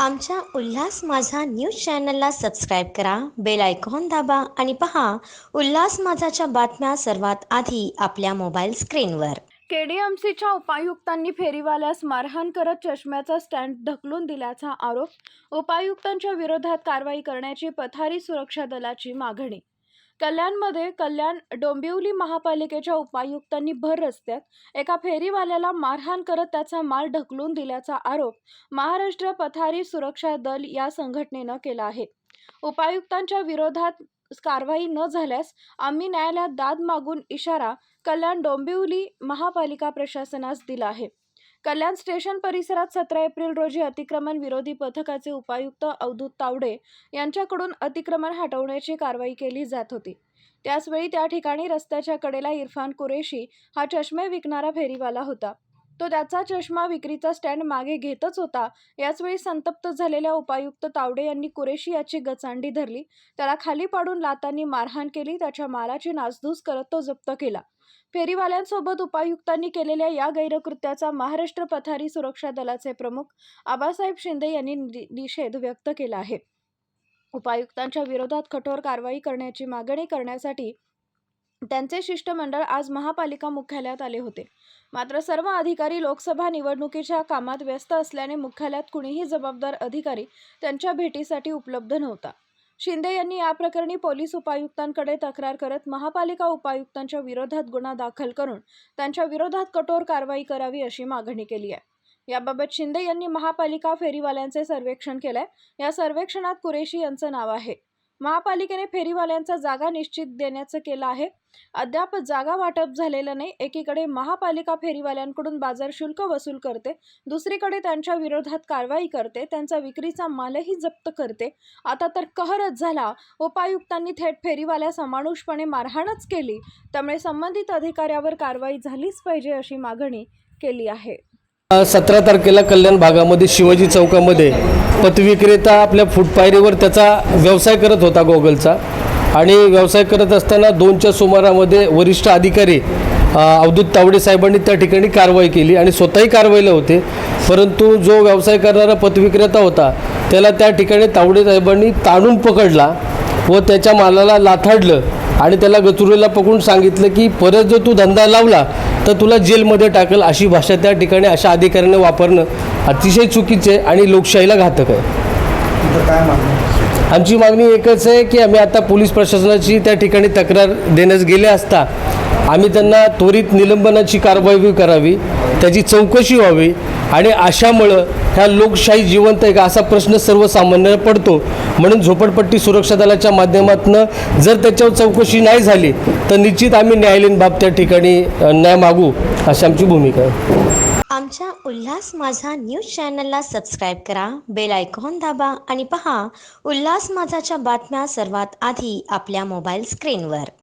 आमच्या उल्हास माझा न्यूज चॅनलला सबस्क्राईब करा बेल आयकॉन दाबा आणि पहा उल्हास माझाच्या बातम्या सर्वात आधी आपल्या मोबाईल स्क्रीनवर. केडीएमसीच्या उपायुक्तांनी फेरीवाल्यास मारहाण करत चष्म्याचा स्टँड ढकलून दिल्याचा आरोप उपायुक्तांच्या विरोधात कारवाई करण्याची पथारी सुरक्षा दलाची मागणी कल्याणमध्ये कल्याण डोंबिवली महापालिकेच्या उपायुक्तांनी भर रस्त्यात एका फेरीवाल्याला मारहाण करत त्याचा माल ढकलून दिल्याचा आरोप महाराष्ट्र पथारी सुरक्षा दल या संघटनेनं केला आहे. उपायुक्तांच्या विरोधात कारवाई न झाल्यास आम्ही न्यायालयात दाद मागून इशारा कल्याण डोंबिवली महापालिका प्रशासनास दिला आहे. कल्याण स्टेशन परिसरात सतरा एप्रिल रोजी अतिक्रमण विरोधी पथकाचे उपायुक्त अवधूत तावडे यांच्याकडून अतिक्रमण हटवण्याची कारवाई केली जात होती. त्याचवेळी त्या ठिकाणी रस्त्याच्या कडेला इरफान कुरेशी हा चष्मे विकणारा फेरीवाला होता. तो त्याचा चष्मा विक्रीचा स्टँड मागे घेतच होता. याचवेळी संतप्त झालेल्या उपायुक्त तावडे यांनी कुरेशी याची गचांडी धरली. त्याला खाली पाडून लातांनी मारहाण केली. त्याच्या मालाची नासधूस करत तो जप्त केला. फेरीवाल्यांसोबत उपायुक्तांनी केलेल्या या गैरकृत्याचा महाराष्ट्र पथारी सुरक्षा दलाचे प्रमुख आबासाहेब शिंदे यांनी नि- निषेध व्यक्त केला आहे. उपायुक्तांच्या विरोधात कठोर कारवाई करण्याची मागणी करण्यासाठी त्यांचे शिष्टमंडळ आज महापालिका मुख्यालयात आले होते. मात्र सर्व अधिकारी लोकसभा निवडणुकीच्या कामात व्यस्त असल्याने मुख्यालयात कुणीही जबाबदार अधिकारी त्यांच्या भेटीसाठी उपलब्ध नव्हता. शिंदे यांनी या प्रकरणी पोलीस उपायुक्तांकडे तक्रार करत महापालिका उपायुक्तांच्या विरोधात गुन्हा दाखल करून त्यांच्या विरोधात कठोर कारवाई करावी अशी मागणी केली आहे. याबाबत शिंदे यांनी महापालिका फेरीवाल्यांचे सर्वेक्षण केलंय. या सर्वेक्षणात कुरेशी यांचं नाव आहे. महापालिकेने फेरीवाल्यांचा जागा निश्चित देण्याचं केलं आहे. अद्याप जागा वाटप झालेलं नाही. एकीकडे महापालिका फेरीवाल्यांकडून बाजार शुल्क वसूल करते. दुसरीकडे त्यांच्या विरोधात कारवाई करते. त्यांचा विक्रीचा मालही जप्त करते. आता तर कहरच झाला. उपायुक्तांनी थेट फेरीवाल्यास अमानुषपणे मारहाणच केली. त्यामुळे संबंधित अधिकाऱ्यावर कारवाई झालीच पाहिजे अशी मागणी केली आहे. सतरा तारखेला कल्याण भागामध्ये शिवाजी चौकामध्ये पतविक्रेता आपल्या फुटपायरीवर त्याचा व्यवसाय करत होता गोगलचा. आणि व्यवसाय करत असताना दोनच्या सुमारामध्ये वरिष्ठ अधिकारी अवधूत तावडे साहेबांनी त्या ठिकाणी कारवाई केली आणि स्वतःही कारवाईला होते. परंतु जो व्यवसाय करणारा पतविक्रेता होता त्याला त्या ठिकाणी तावडे साहेबांनी ताणून पकडला व त्याच्या मालाला लाथाडलं. आणि त्याला गचुरीला पकडून सांगितलं की परत जर तू धंदा लावला तर तुला जेलमध्ये टाकल अशी भाषा त्या ठिकाणी अशा अधिकाऱ्याने वापरणं अतिशय चुकीचं आहे आणि लोकशाहीला घातक आहे. आमची मागणी एकच आहे की आम्ही आता पोलीस प्रशासनाची त्या ठिकाणी तक्रार देण्यास गेले असता आम्ही त्यांना त्वरित निलंबनाची कारवाई करावी त्याची चौकशी व्हावी आणि अशामुळं ह्या लोकशाही जिवंत आहे का असा प्रश्न सर्वसामान्य पडतो. म्हणून झोपडपट्टी सुरक्षा दलाच्या माध्यमातून जर त्याच्यावर चौकशी नाही झाली तर निश्चित आम्ही न्यायालयीन बाब त्या ठिकाणी न्याय मागू अशी आमची भूमिका आहे. आमच्या उल्हास माझा न्यूज चॅनलला सबस्क्राईब करा बेल आयकॉन दाबा आणि पहा उल्हास माझाच्या बातम्या सर्वात आधी आपल्या मोबाईल स्क्रीनवर.